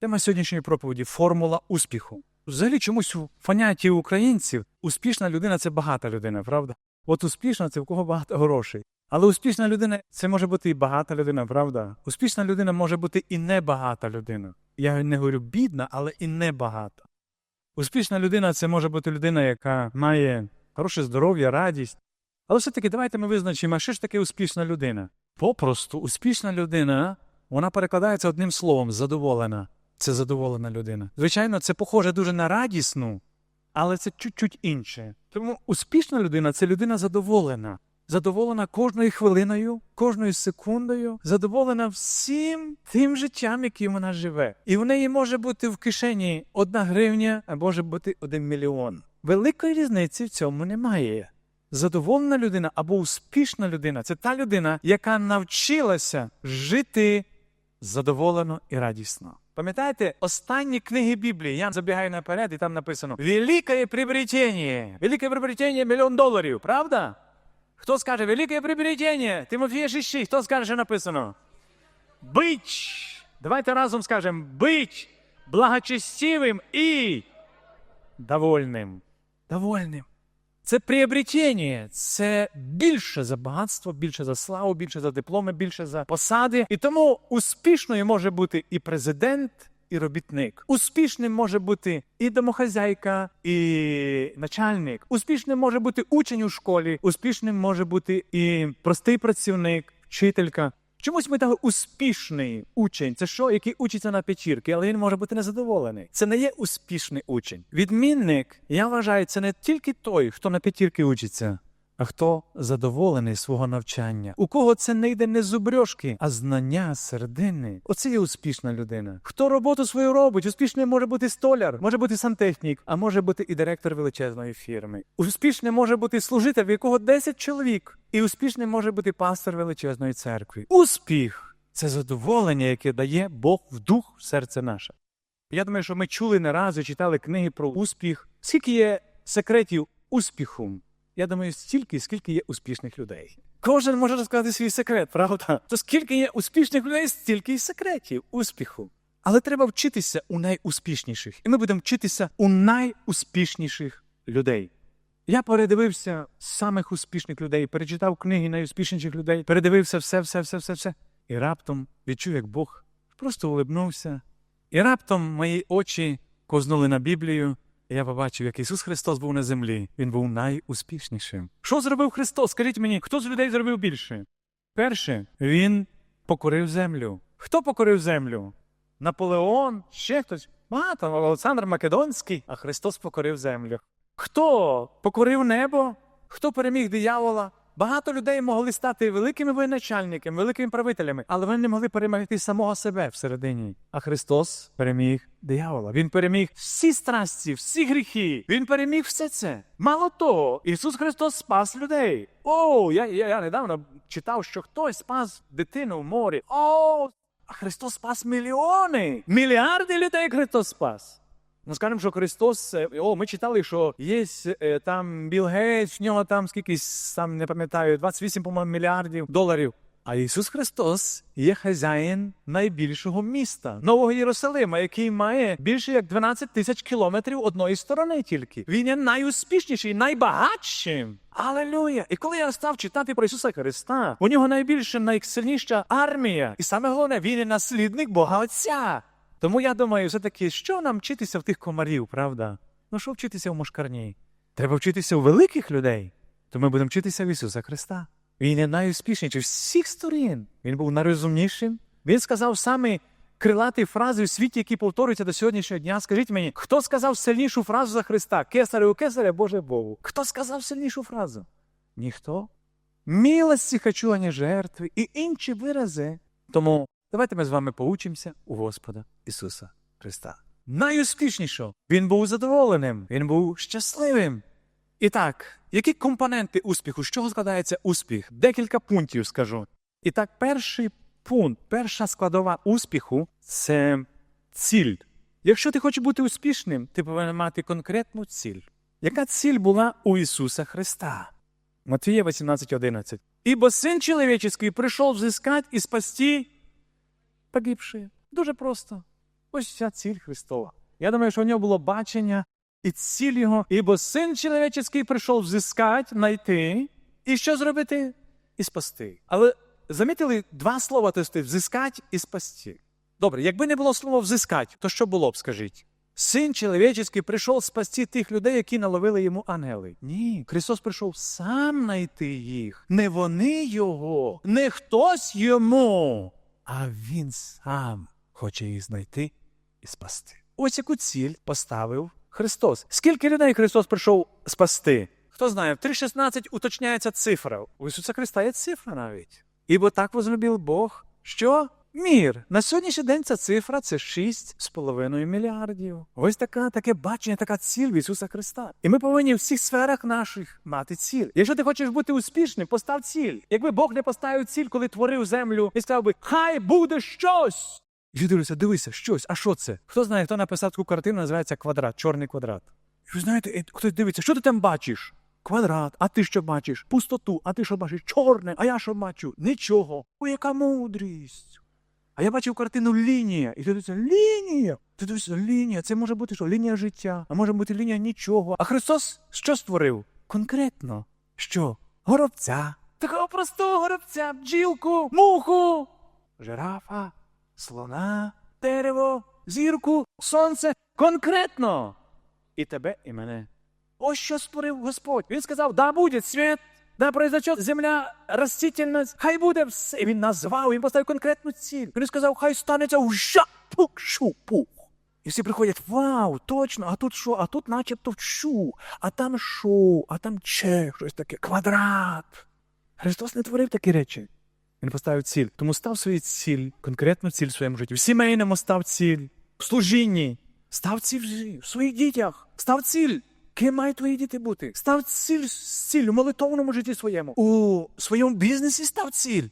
Тема сьогоднішньої проповіді формула успіху. Взагалі чомусь у поняття українців успішна людина це багата людина, правда? От успішна це в кого багато грошей. Але успішна людина це може бути і багата людина, правда? Успішна людина може бути і небагата людина. Я не говорю бідна, але і небагата. Успішна людина це може бути людина, яка має хороше здоров'я, радість. Але все-таки давайте ми визначимо, що ж таке успішна людина? Попросту, успішна людина, вона перекладається одним словом задоволена. Це задоволена людина. Звичайно, це похоже дуже на радісну, але це чуть-чуть інше. Тому успішна людина це людина задоволена. Задоволена кожною хвилиною, кожною секундою, задоволена всім тим життям, яким вона живе. І в неї може бути в кишені одна гривня, а може бути один мільйон. Великої різниці в цьому немає. Задоволена людина або успішна людина це та людина, яка навчилася жити задоволено і радісно. Пам'ятаєте, останні книги Біблії, я забігаю наперед, і там написано Велике приобретення. Велике приобретення мільйон доларів, правда? Хто скаже велике приобретення? Тимофія 6, хто скаже, що написано? Бить. Давайте разом скажемо бить благочестивим і довольним. Довольним. Це приобретення, це більше за багатство, більше за славу, більше за дипломи, більше за посади. І тому успішною може бути і президент, і робітник. Успішним може бути і домохазяйка, і начальник. Успішним може бути учень у школі, успішним може бути і простий працівник, вчителька. Чомусь ми дали успішний учень. Це що, який учиться на печірки, але він може бути незадоволений. Це не є успішний учень. Відмінник, я вважаю, це не тільки той, хто на п'ятірки учиться, а хто задоволений свого навчання. У кого це не йде не зубрьошки, а знання середини. Оце є успішна людина. Хто роботу свою робить? Успішним може бути столяр, може бути сантехнік, а може бути і директор величезної фірми. Успішним може бути служитель, в якого 10 чоловік. І успішним може бути пастор величезної церкви. Успіх це задоволення, яке дає Бог в дух в серце наше. Я думаю, що ми чули не раз і читали книги про успіх. Скільки є секретів успіху? Я думаю, стільки, скільки є успішних людей. Кожен може розказати свій секрет, правда? То скільки є успішних людей, стільки й секретів успіху. Але треба вчитися у найуспішніших. І ми будемо вчитися у найуспішніших людей. Я передивився самих успішних людей, перечитав книги найуспішніших людей, передивився все, все, все, все, все. І раптом відчув, як Бог просто улибнувся. І раптом мої очі кознули на Біблію, я побачив, як Ісус Христос був на землі. Він був найуспішнішим. Що зробив Христос? Скажіть мені, хто з людей зробив більше? Перше, Він покорив землю. Хто покорив землю? Наполеон, ще хтось. Багато, Олександр Македонський, а Христос покорив землю. Хто покорив небо? Хто переміг диявола? Багато людей могли стати великими воєначальниками, великими правителями, але вони не могли перемогти самого себе всередині. А Христос переміг диявола. Він переміг всі страсті, всі гріхи. Він переміг все це. Мало того, Ісус Христос спас людей. О, я, я, я недавно читав, що хтось спас дитину в морі. О, Христос спас мільйони. Мільярди людей Христос спас. Ну, скажемо, що Христос, е, о, ми читали, що є е, там Білл Гейтс, в нього там скільки, сам не пам'ятаю, 28, по-моєму, мільярдів доларів. А Ісус Христос є хазяїн найбільшого міста, Нового Єрусалима, який має більше як 12 тисяч кілометрів одної сторони тільки. Він є найуспішніший, найбагатшим. Алелуя! І коли я став читати про Ісуса Христа, у нього найбільша, найсильніша армія. І саме головне, він є наслідник Бога Отця. Тому я думаю, все-таки, що нам вчитися в тих комарів, правда? Ну що вчитися в мошкарні? Треба вчитися у великих людей. То ми будемо вчитися в Ісуса Христа. Він є найуспішніший всіх сторін. Він був найрозумнішим. Він сказав саме крилаті фрази у світі, які повторюються до сьогоднішнього дня. Скажіть мені, хто сказав сильнішу фразу за Христа? Кесарю кесаря, Боже Богу. Хто сказав сильнішу фразу? Ніхто. Милості хочу, а жертви і інші вирази. Тому давайте ми з вами поучимося у Господа Ісуса Христа. Найуспішнішого. Він був задоволеним, він був щасливим. І так, які компоненти успіху? З чого складається успіх? Декілька пунктів скажу. І так, перший пункт, перша складова успіху це ціль. Якщо ти хочеш бути успішним, ти повинен мати конкретну ціль. Яка ціль була у Ісуса Христа? Матвія 18.11. Ібо син чоловічий прийшов взискати і спасти погибшие. Дуже просто. Ось ця ціль Христова. Я думаю, що в нього було бачення і ціль його, ібо син чоловічий прийшов взискати, знайти, і що зробити? І спасти. Але замітили два слова стоїть взискати і спасти. Добре, якби не було слова взискати, то що було б, скажіть? Син чоловічий прийшов спасти тих людей, які наловили йому ангели. Ні, Христос прийшов сам знайти їх. Не вони його, не хтось йому, а він сам хоче її знайти і спасти. Ось яку ціль поставив Христос. Скільки людей Христос прийшов спасти? Хто знає, в 3.16 уточняється цифра. У Ісуса Христа є цифра навіть. Ібо так возлюбив Бог, що мір. На сьогоднішній день ця цифра це 6,5 мільярдів. Ось така, таке бачення, така ціль в Ісуса Христа. І ми повинні в всіх сферах наших мати ціль. Якщо ти хочеш бути успішним, постав ціль. Якби Бог не поставив ціль, коли творив землю, і сказав би, хай буде щось. І дивляться, дивися, щось, а що це? Хто знає, хто написав таку картину, називається квадрат, чорний квадрат. І ви знаєте, хтось дивиться, що ти там бачиш? Квадрат, а ти що бачиш? Пустоту, а ти що бачиш? Чорне, а я що бачу? Нічого. О, яка мудрість. А я бачив картину лінія. І ти дивишся, лінія. Ти дивишся, лінія. Це може бути що? Лінія життя, а може бути лінія нічого. А Христос що створив? Конкретно. Що? Горобця. Такого простого горобця, бджілку, муху, жирафа, слона, дерево, зірку, сонце. Конкретно. І тебе, і мене. Ось що створив Господь. Він сказав: да буде світ, да произойдет земля, растительность, хай буде все. І він назвав, він поставив конкретну ціль. Він сказав, хай станеться вжа, пук, шу, пух. І всі приходять, вау, точно, а тут що? А тут начебто шу, а там шу, а там че, щось таке, квадрат. Христос не творив такі речі. Він поставив ціль. Тому став свою ціль, конкретну ціль в своєму житті. В сімейному став ціль, в служінні, став ціль в своїх дітях, став ціль. Ким мають твої діти бути? Став ціль, ціль у молитовному житті своєму. У своєму бізнесі став ціль.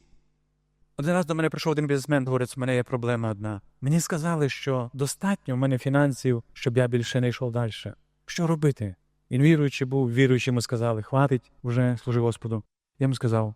Один раз до мене прийшов один бізнесмен, говорить, у мене є проблема одна. Мені сказали, що достатньо в мене фінансів, щоб я більше не йшов далі. Що робити? Він віруючий був, віруючи йому сказали, хватить вже служи Господу. Я йому сказав: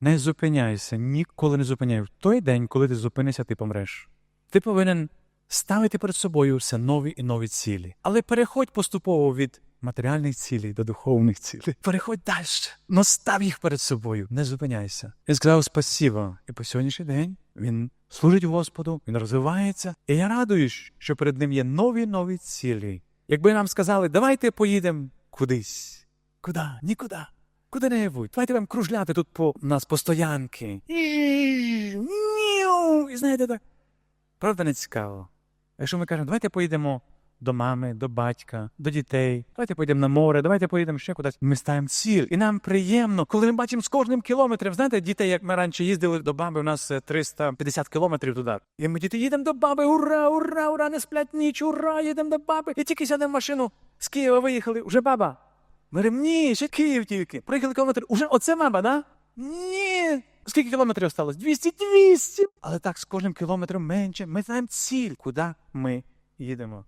не зупиняйся, ніколи не зупиняй. В той день, коли ти зупинишся, ти помреш. Ти повинен ставити перед собою все нові і нові цілі. Але переходь поступово від матеріальних цілей до духовних цілей. Переходь далі. Но став їх перед собою. Не зупиняйся. Він сказав спасіба. І по сьогоднішній день він служить Господу, він розвивається. І я радуюсь, що перед ним є нові нові цілі. Якби нам сказали, давайте поїдемо кудись. Куди? Нікуди. Куди-небудь. Давайте вам кружляти тут по нас по стоянки. І знаєте так. Правда не цікаво. Якщо ми кажемо, давайте поїдемо до мами, до батька, до дітей, давайте поїдемо на море, давайте поїдемо ще кудись. Ми ставимо ціль. І нам приємно, коли ми бачимо з кожним кілометром. Знаєте, дітей, як ми раніше їздили до баби, у нас е, 350 кілометрів туди. І ми діти їдемо до баби, ура, ура, ура, не сплять ніч, ура, їдемо до баби. І тільки сядемо в машину з Києва виїхали, вже баба. Ми говоримо, ні, ще Київ тільки. Приїхали кілометр. Уже оце мама, да? Ні. Скільки кілометрів осталось? 200, 200. Але так з кожним кілометром менше. Ми знаємо ціль, куди ми їдемо.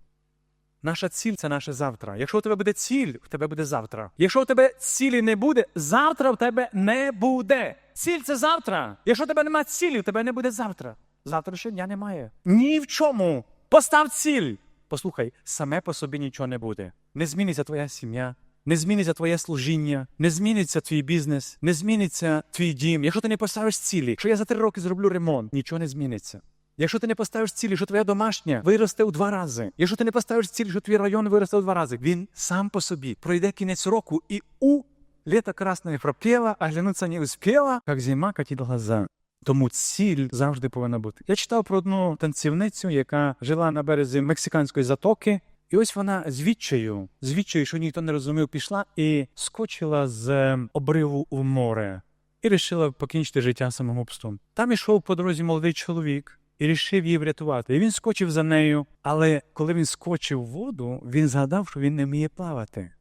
Наша ціль це наше завтра. Якщо у тебе буде ціль, у тебе буде завтра. Якщо у тебе цілі не буде, завтра у тебе не буде. Ціль це завтра. Якщо у тебе немає цілі, у тебе не буде завтра. Завтра ще дня немає. Ні в чому. Постав ціль. Послухай, саме по собі нічого не буде. Не зміниться твоя сім'я, не зміниться твоє служіння, не зміниться твій бізнес, не зміниться твій дім. Якщо ти не поставиш цілі, що я за три роки зроблю ремонт, нічого не зміниться. Якщо ти не поставиш цілі, що твоя домашня виросте у два рази. Якщо ти не поставиш цілі, що твій район виросте у два рази, він сам по собі пройде кінець року і у літо красне пропела, а глянуться не успіла, як зима катить глаза. Тому ціль завжди повинна бути. Я читав про одну танцівницю, яка жила на березі мексиканської затоки. І ось вона з відчаю, з відчаю, що ніхто не розумів, пішла і скочила з е, обриву у море і вирішила покінчити життя самогубством. Там ішов по дорозі молодий чоловік і рішив її врятувати. І він скочив за нею, але коли він скочив в воду, він згадав, що він не вміє плавати.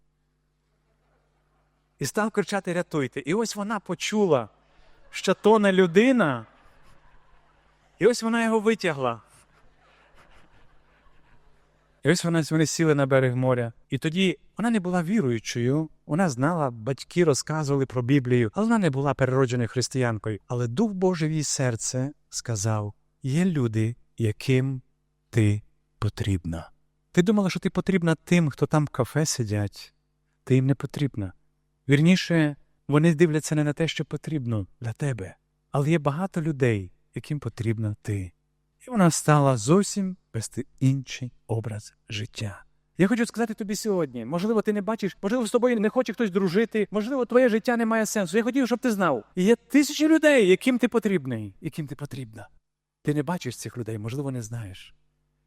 І став кричати Рятуйте. І ось вона почула, що тоне людина, і ось вона його витягла. І ось вона вони сіли на берег моря. І тоді вона не була віруючою. Вона знала, батьки розказували про Біблію, але вона не була переродженою християнкою. Але Дух Божий в її серце сказав: є люди, яким ти потрібна. Ти думала, що ти потрібна тим, хто там в кафе сидять. Ти їм не потрібна. Вірніше, вони дивляться не на те, що потрібно для тебе, але є багато людей, яким потрібна ти. І вона стала зовсім вести інший образ життя. Я хочу сказати тобі сьогодні, можливо, ти не бачиш, можливо, з тобою не хоче хтось дружити, можливо, твоє життя не має сенсу. Я хотів, щоб ти знав. Є тисячі людей, яким ти потрібний, яким ти потрібна. Ти не бачиш цих людей, можливо, не знаєш.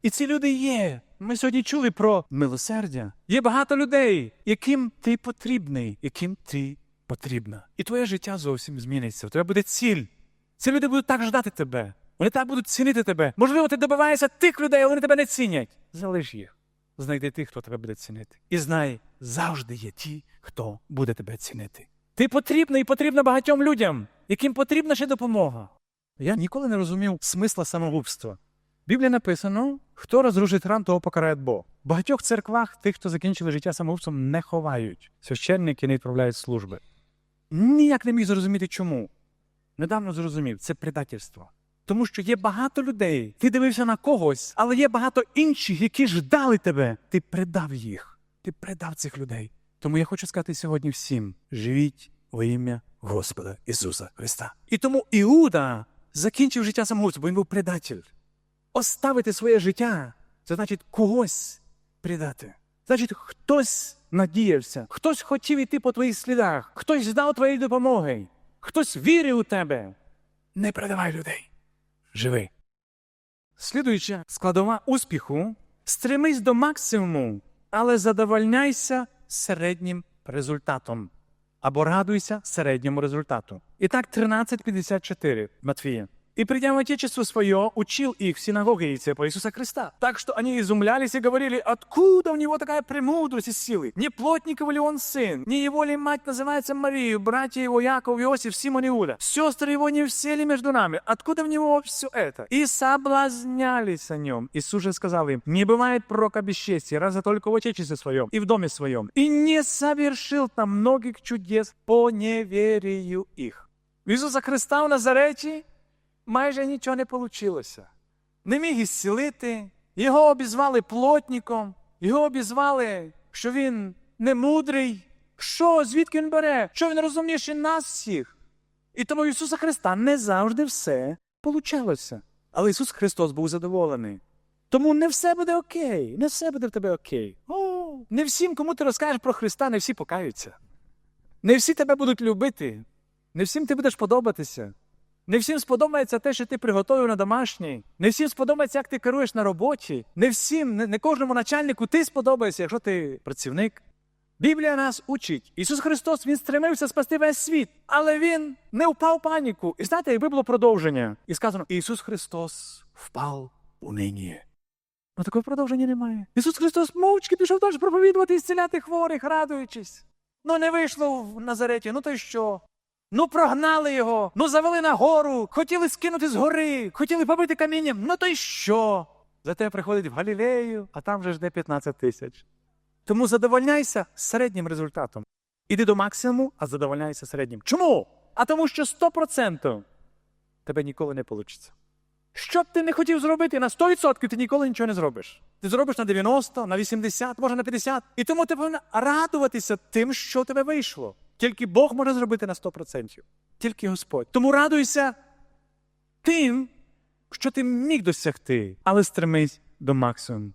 І ці люди є. Ми сьогодні чули про милосердя. Є багато людей, яким ти потрібний, яким ти потрібна. І твоє життя зовсім зміниться. У тебе буде ціль. Ці люди будуть так ждати тебе. Вони так будуть цінити тебе. Можливо, ти добиваєшся тих людей, але вони тебе не цінять. Залиш їх. Знайди тих, хто тебе буде цінити. І знай, завжди є ті, хто буде тебе цінити. Ти потрібний і потрібна багатьом людям, яким потрібна ще допомога. Я ніколи не розумів смисла самогубства. В Біблії написано: хто розрушить ран, того покарає Бог. В багатьох церквах тих, хто закінчили життя самогубством, не ховають. Священники не відправляють служби. Ніяк не міг зрозуміти, чому. Недавно зрозумів, це предательство. Тому що є багато людей, ти дивився на когось, але є багато інших, які ждали тебе. Ти предав їх. Ти предав цих людей. Тому я хочу сказати сьогодні всім: живіть во ім'я Господа Ісуса Христа. І тому Іуда закінчив життя самогубцем, бо він був предатель. Оставити своє життя це значить когось предати. Значить, хтось надіявся, хтось хотів іти по твоїх слідах, хтось ждав твоєї допомоги, хтось вірив у тебе. Не предавай людей. Живи. Слідуюча складова успіху стремись до максимуму, але задовольняйся середнім результатом. Або радуйся середньому результату. І так 13.54 Матфея. И придя в Отечество свое, учил их в синагоге Иисуса Иисуса Христа. Так что они изумлялись и говорили, откуда у него такая премудрость и силы? Не плотников ли он сын? Не его ли мать называется Марию, братья его Яков, Иосиф, Симон Иуда? Сестры его не все ли между нами? Откуда в него все это? И соблазнялись о нем. Иисус же сказал им, не бывает пророка без чести, разве только в Отечестве своем и в доме своем. И не совершил там многих чудес по неверию их. В Ісуса Христа в Назареті майже нічого не вийшло. Не міг ісцілити, його обізвали плотником, його обізвали, що він не мудрий. Що, звідки він бере? Що він розумніший нас всіх? І тому Ісуса Христа не завжди все получалося. Але Ісус Христос був задоволений. Тому не все буде окей, не все буде в тебе окей. О, не всім, кому ти розкажеш про Христа, не всі покаються. Не всі тебе будуть любити, не всім ти будеш подобатися. Не всім сподобається те, що ти приготовив на домашній. Не всім сподобається, як ти керуєш на роботі. Не всім, не, кожному начальнику ти сподобаєшся, якщо ти працівник. Біблія нас учить. Ісус Христос Він стремився спасти весь світ, але Він не впав в паніку. І знаєте, якби було продовження, і сказано: Ісус Христос впав у нині. Ну такого продовження немає. Ісус Христос мовчки пішов теж проповідувати і зціляти хворих, радуючись. Ну не вийшло в Назареті, ну то й що? Ну, прогнали його, ну завели на гору, хотіли скинути з гори, хотіли побити камінням. Ну то й що? Зате приходить в Галілею, а там вже жде 15 тисяч. Тому задовольняйся середнім результатом. Іди до максимуму, а задовольняйся середнім. Чому? А тому що 100% тебе ніколи не вийде. Що б ти не хотів зробити, на 100% ти ніколи нічого не зробиш. Ти зробиш на 90, на 80, може на 50. І тому ти повинен радуватися тим, що тебе вийшло. Тільки Бог може зробити на 100%. Тільки Господь. Тому радуйся тим, що ти міг досягти, але стремись до максимуму.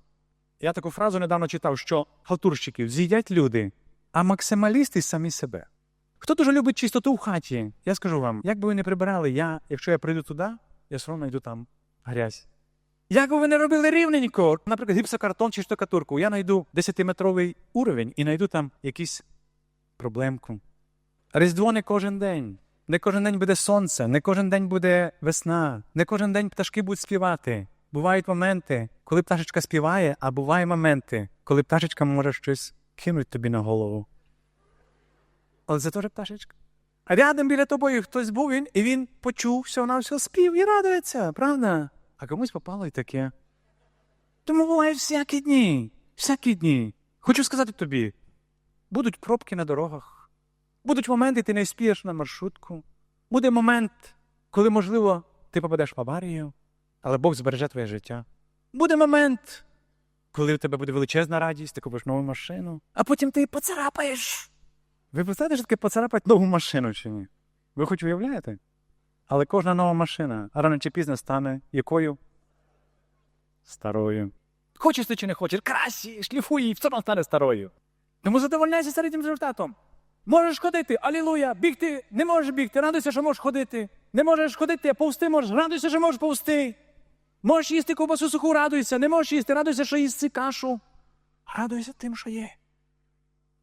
Я таку фразу недавно читав, що халтурщиків з'їдять люди, а максималісти самі себе. Хто дуже любить чистоту в хаті, я скажу вам, як би ви не прибирали, я, якщо я прийду туди, я все одно йду там грязь. Як би ви не робили рівненько, наприклад, гіпсокартон чи штукатурку, я знайду 10-метровий уровень і знайду там якісь проблемку. Різдво не кожен день. Не кожен день буде сонце, не кожен день буде весна, не кожен день пташки будуть співати. Бувають моменти, коли пташечка співає, а бувають моменти, коли пташечка може щось кинути тобі на голову. Але це теж пташечка. А рядом біля тобою хтось був він, і він почув, що вона все спів і радується, правда? А комусь попало і таке. Тому бувають всякі дні, всякі дні. Хочу сказати тобі: будуть пробки на дорогах, будуть моменти, ти не спієш на маршрутку. Буде момент, коли, можливо, ти попадеш в аварію, але Бог збереже твоє життя. Буде момент, коли у тебе буде величезна радість, ти купиш нову машину, а потім ти поцарапаєш. Ви представляєте, що таке поцарапати нову машину чи ні? Ви хоч уявляєте? Але кожна нова машина рано чи пізно стане якою? Старою. Хочеш ти чи не хочеш, краще, шліфуй її, все одно стане старою. Тому задовольняйся середнім результатом. Можеш ходити, алілуя, бігти, не можеш бігти, радуйся, що можеш ходити. Не можеш ходити, повсти можеш, радуйся, що можеш повсти. Можеш їсти ковбасу суху, радуйся, не можеш їсти, радуйся, що їсти кашу. Радуйся тим, що є.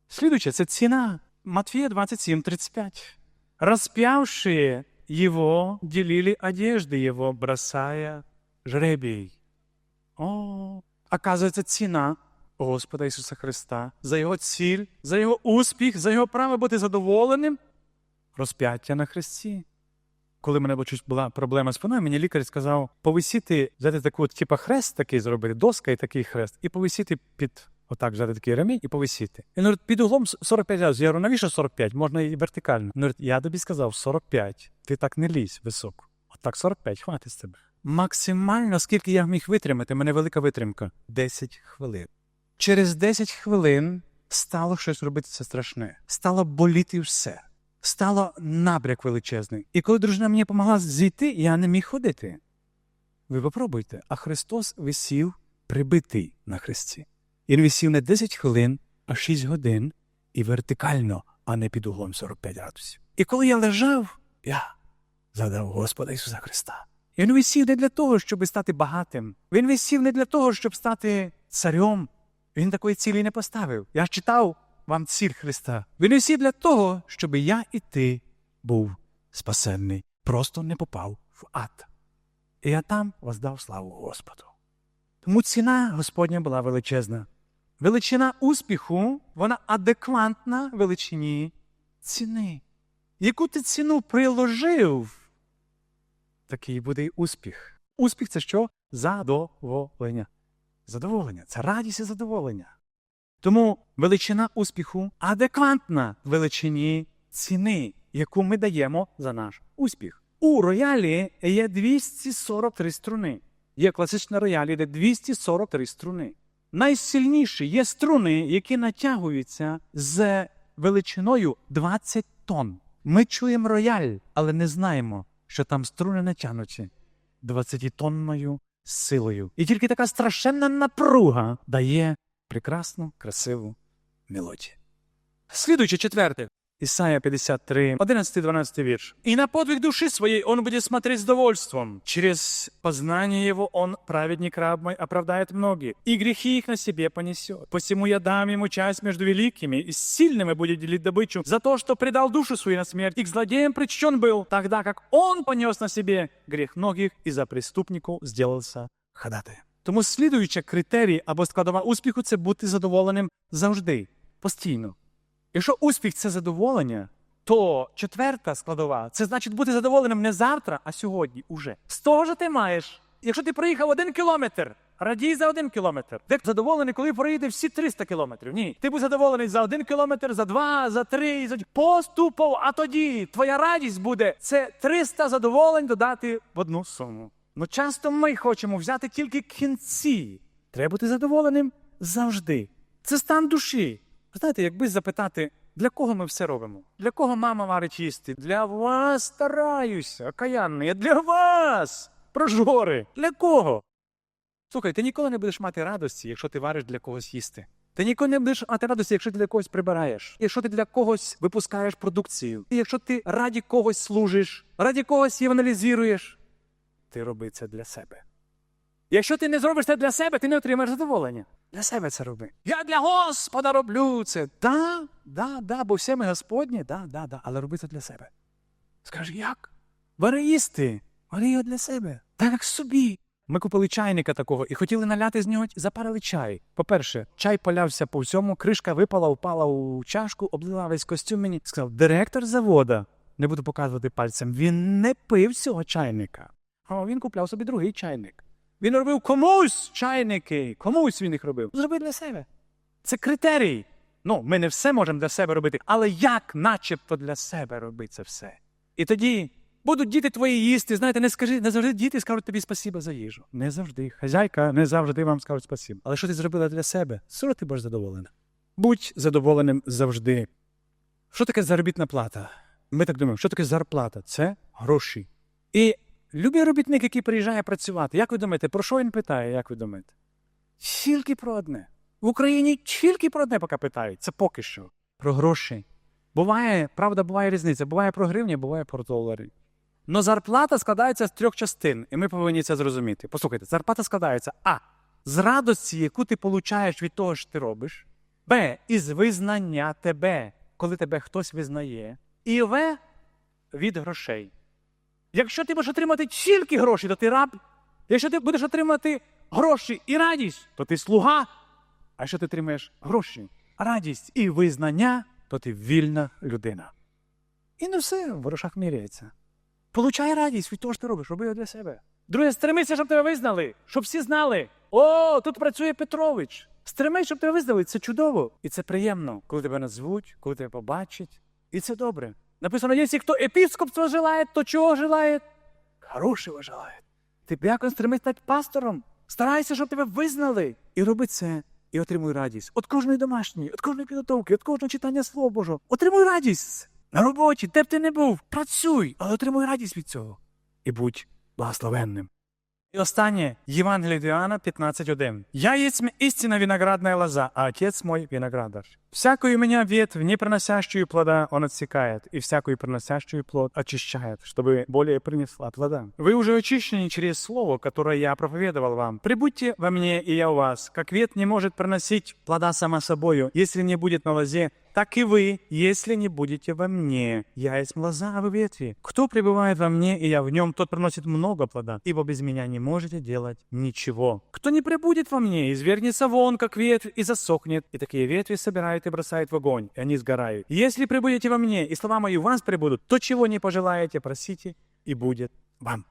Слідуюче, це ціна. Матфея 27, 35. Распявшие его, делили одежды его, бросая жребий. О, оказується, ціна Господа Ісуса Христа за Його ціль, за Його успіх, за Його право бути задоволеним. Розп'яття на хресті. Коли в мене була проблема з спиною, мені лікар сказав повисіти, взяти таку, типу, хрест такий зробити, доска і такий хрест, і повисіти під отак, взяти такий ремінь і повисіти. Він говорить, під углом 45 градусів. Я говорю, навіщо 45? Можна і вертикально. Він говорить, я тобі сказав 45. Ти так не лізь високо. Отак 45, хватить з тебе. Максимально, скільки я міг витримати, мене велика витримка 10 хвилин. Через 10 хвилин стало щось робитися страшне. Стало боліти все. Стало набряк величезний. І коли дружина мені допомогла зійти, я не міг ходити. Ви попробуйте, а Христос висів прибитий на хресті. Він висів не 10 хвилин, а 6 годин і вертикально, а не під углом 45 градусів. І коли я лежав, я згадав Господа Ісуса Христа. Він висів не для того, щоб стати багатим. Він висів не для того, щоб стати царем. Він такої цілі не поставив. Я читав вам ціль Христа. Він висів для того, щоб я і ти був спасенний, просто не попав в ад. І я там воздав славу Господу. Тому ціна Господня була величезна. Величина успіху, вона адекватна величині ціни. Яку ти ціну приложив, такий буде й успіх. Успіх це що? Задоволення. Задоволення це радість і задоволення. Тому величина успіху адекватна величині ціни, яку ми даємо за наш успіх. У роялі є 243 струни. Є класична роялі, де 243 струни. Найсильніші є струни, які натягуються з величиною 20 тонн. Ми чуємо рояль, але не знаємо, що там струни натягнуті 20-тонною силою. І тільки така страшенна напруга дає прекрасну, красиву мелодію. Слідуючи четверте. Исайя 53, 11-12 вірш. «И на подвиг души своей он будет смотреть с довольством. Через познание его он, праведник раб мой, оправдает многих, и грехи их на себе понесет. Посему я дам ему часть между великими, и с сильными будет делить добычу за то, что предал душу свою на смерть, и к злодеям причтен был, тогда как он понес на себе грех многих, и за преступников сделался ходатаєм. Тому слідуюча критерій або складова успіху це бути задоволеним завжди, постійно. Якщо успіх це задоволення, то четверта складова це значить бути задоволеним не завтра, а сьогодні уже. З того ж ти маєш. Якщо ти проїхав один кілометр, радій за один кілометр. Ти задоволений, коли проїде всі 300 кілометрів. Ні. Ти будь задоволений за один кілометр, за два, за три, за поступово. А тоді твоя радість буде це 300 задоволень додати в одну суму. Ну часто ми хочемо взяти тільки кінці. Треба бути задоволеним завжди. Це стан душі. Знаєте, якби запитати, для кого ми все робимо? Для кого мама варить їсти? Для вас стараюся, окаянний, а для вас, прожори. Для кого? Слухай, ти ніколи не будеш мати радості, якщо ти вариш для когось їсти. Ти ніколи не будеш мати радості, якщо ти для когось прибираєш, якщо ти для когось випускаєш продукцію, якщо ти раді когось служиш, раді когось єваналізуєш, ти роби це для себе. Якщо ти не зробиш це для себе, ти не отримаєш задоволення. Для себе це роби. Я для Господа роблю це. Да, да, да, бо все ми Господні, да, да, да, але роби це для себе. Скажи, як? Бери їсти, бери його для себе, так як собі. Ми купили чайника такого і хотіли наляти з нього, запарили чай. По-перше, чай полявся по всьому, кришка випала, впала у чашку, облила весь костюм мені. Сказав, директор завода, не буду показувати пальцем, він не пив цього чайника. А він купляв собі другий чайник. Він робив комусь чайники, комусь він їх робив. Зроби для себе. Це критерій. Ну, ми не все можемо для себе робити, але як начебто для себе робити це все. І тоді Будуть діти твої їсти. Знаєте, не скажи, не завжди діти скажуть тобі спасіба за їжу. Не завжди. Хазяйка не завжди вам скажуть спасіба. Але що ти зробила для себе? Все ти будеш задоволена. Будь задоволеним завжди. Що таке заробітна плата? Ми так думаємо, що таке зарплата? Це гроші. І любий робітник, який приїжджає працювати, як ви думаєте, про що він питає, як ви думаєте? Тільки про одне. В Україні тільки про одне поки питають. Це поки що. Про гроші. Буває, правда, буває різниця. Буває про гривні, буває про долари. Но зарплата складається з трьох частин, і ми повинні це зрозуміти. Послухайте, зарплата складається А. З радості, яку ти получаєш від того, що ти робиш, Б. Із визнання тебе, коли тебе хтось визнає, і В. Від грошей. Якщо ти будеш отримати тільки гроші, то ти раб. Якщо ти будеш отримати гроші і радість, то ти слуга. А якщо ти отримаєш гроші, радість і визнання, то ти вільна людина. І не все в грошах міряється. Получай радість від того, що ти робиш, роби його для себе. Друге, стремися, щоб тебе визнали, щоб всі знали. О, тут працює Петрович. Стремись, щоб тебе визнали. Це чудово. І це приємно, коли тебе назвуть, коли тебе побачать. І це добре. Написано, якщо хто епіскопство желає, то чого желає? Хорошого желає. Ти якось стремись стати пастором. Старайся, щоб тебе визнали. І роби це. І отримуй радість. От кожної домашньої, от кожної підготовки, от кожного читання Слова Божого. Отримуй радість. На роботі, де б ти не був, працюй, але отримуй радість від цього. І будь благословенним. І останнє Євангеліє Іоанна 15.1. «Я есть истинно виноградная лоза, а отец мой виноградар. Всякую меня ветвь, не приносящую плода, он отсекает, и всякую приносящую плод очищает, чтобы более принесла плода. Вы уже очищены через слово, которое я проповедовал вам. Прибудьте во мне, и я у вас. Как ветвь не может приносить плода сама собою, если не будет на лозе, так и вы, если не будете во мне. Я есть лоза, а вы ветви. Кто пребывает во мне, и я в нем, тот приносит много плода, ибо без меня не можете делать ничего. Кто не пребудет во мне, извергнется вон, как ветвь, и засохнет. И такие ветви собирают и бросают в огонь, и они сгорают. Если пребудете во мне, и слова мои в вас пребудут, то чего не пожелаете, просите, и будет вам.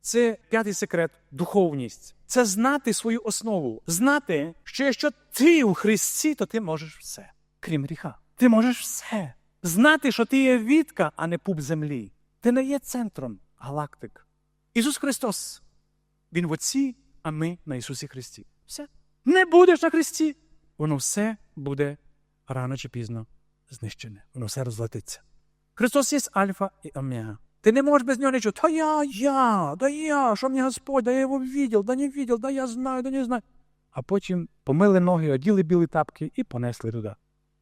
Це п'ятий секрет духовність. Це знати свою основу, знати, що якщо ти у Христі, то ти можеш все, крім гріха. Ти можеш все. Знати, що ти є вітка, а не пуп землі. Ти не є центром галактик. Ісус Христос. Він в Отці, а ми на Ісусі Христі. Все. Не будеш на Христі. Воно все буде рано чи пізно знищене. Воно все розлетиться. Христос є Альфа і Омега. Ти не можеш без нього нічого. Та я, я, да я, що мені Господь, да я його видел, да не видел, да я знаю, да не знаю. А потім помили ноги, оділи білі тапки і понесли туди.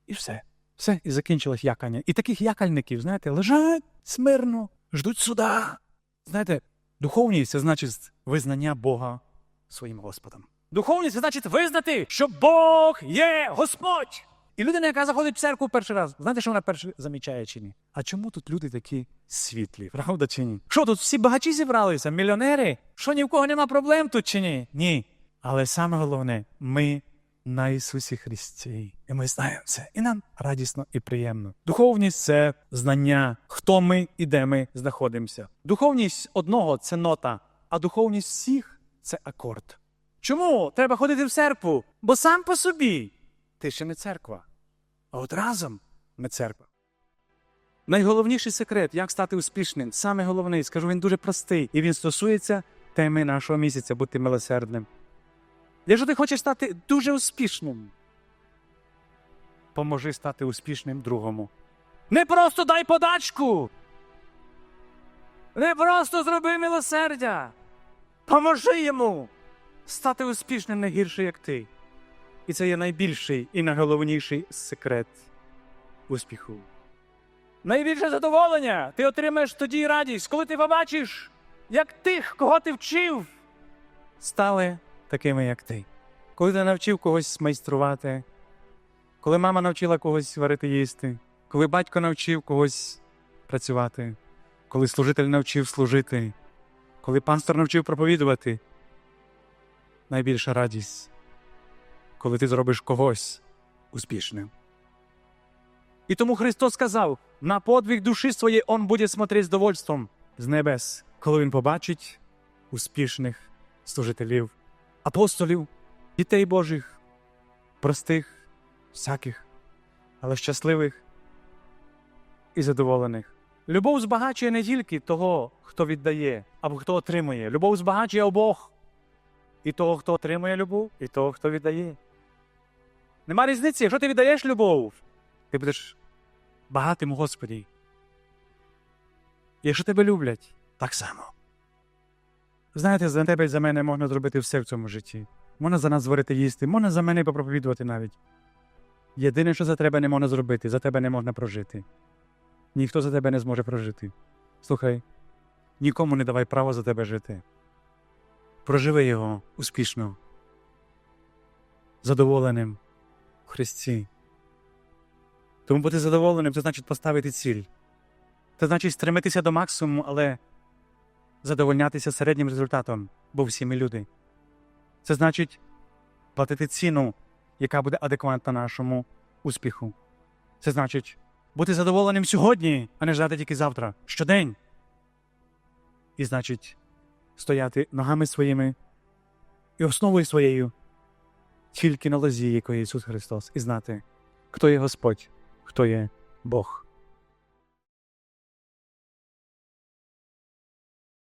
І все. Все, і закінчилось якання. І таких якальників, знаєте, лежать смирно, ждуть суда. Знаєте, духовність це значить визнання Бога своїм Господом. Духовність це значить визнати, що Бог є Господь. І людина, яка заходить в церкву перший раз, знаєте, що вона перше замічає чи ні? А чому тут люди такі світлі, правда чи ні? Що тут всі багачі зібралися, мільйонери? Що ні в кого нема проблем тут чи ні? Ні. Але саме головне, ми на Ісусі Христі. І ми знаємо це. І нам радісно і приємно. Духовність це знання, хто ми і де ми знаходимося. Духовність одного це нота, а духовність всіх це акорд. Чому треба ходити в церкву? Бо сам по собі ти ще не церква. А от разом ми церква. Найголовніший секрет, як стати успішним, саме головний, скажу, він дуже простий, і він стосується теми нашого місяця бути милосердним. Якщо ти хочеш стати дуже успішним, поможи стати успішним другому. Не просто дай подачку. Не просто зроби милосердя. Поможи йому стати успішним не гірше, як ти. І це є найбільший і найголовніший секрет успіху. Найбільше задоволення ти отримаєш тоді радість, коли ти побачиш, як тих, кого ти вчив, стали такими, як ти. Коли ти навчив когось майструвати, коли мама навчила когось варити їсти, коли батько навчив когось працювати, коли служитель навчив служити, коли пастор навчив проповідувати, найбільша радість, коли ти зробиш когось успішним. І тому Христос сказав: на подвиг душі своєї Он буде смотреть з довольством з небес, коли Він побачить успішних служителів, апостолів, дітей Божих, простих, всяких, але щасливих і задоволених Любов збагачує не тільки того, хто віддає, або хто отримує. Любов збагачує обох. І того, хто отримує любов, і того, хто віддає. Нема різниці, якщо ти віддаєш любов, ти будеш багатим Господі. Якщо тебе люблять, так само. Знаєте, за тебе і за мене можна зробити все в цьому житті. Можна за нас зварити їсти, можна за мене попроповідувати навіть. Єдине, що за тебе не можна зробити, за тебе не можна прожити. Ніхто за тебе не зможе прожити. Слухай, нікому не давай право за тебе жити. Проживи його успішно, задоволеним в Христі. Тому бути задоволеним це значить поставити ціль. Це значить стремитися до максимуму, але задовольнятися середнім результатом, бо всі ми люди. Це значить платити ціну, яка буде адекватна нашому успіху. Це значить бути задоволеним сьогодні, а не ждати тільки завтра, щодень. І значить, стояти ногами своїми і основою своєю тільки на лозі, якої Ісус Христос, і знати, хто є Господь, хто є Бог.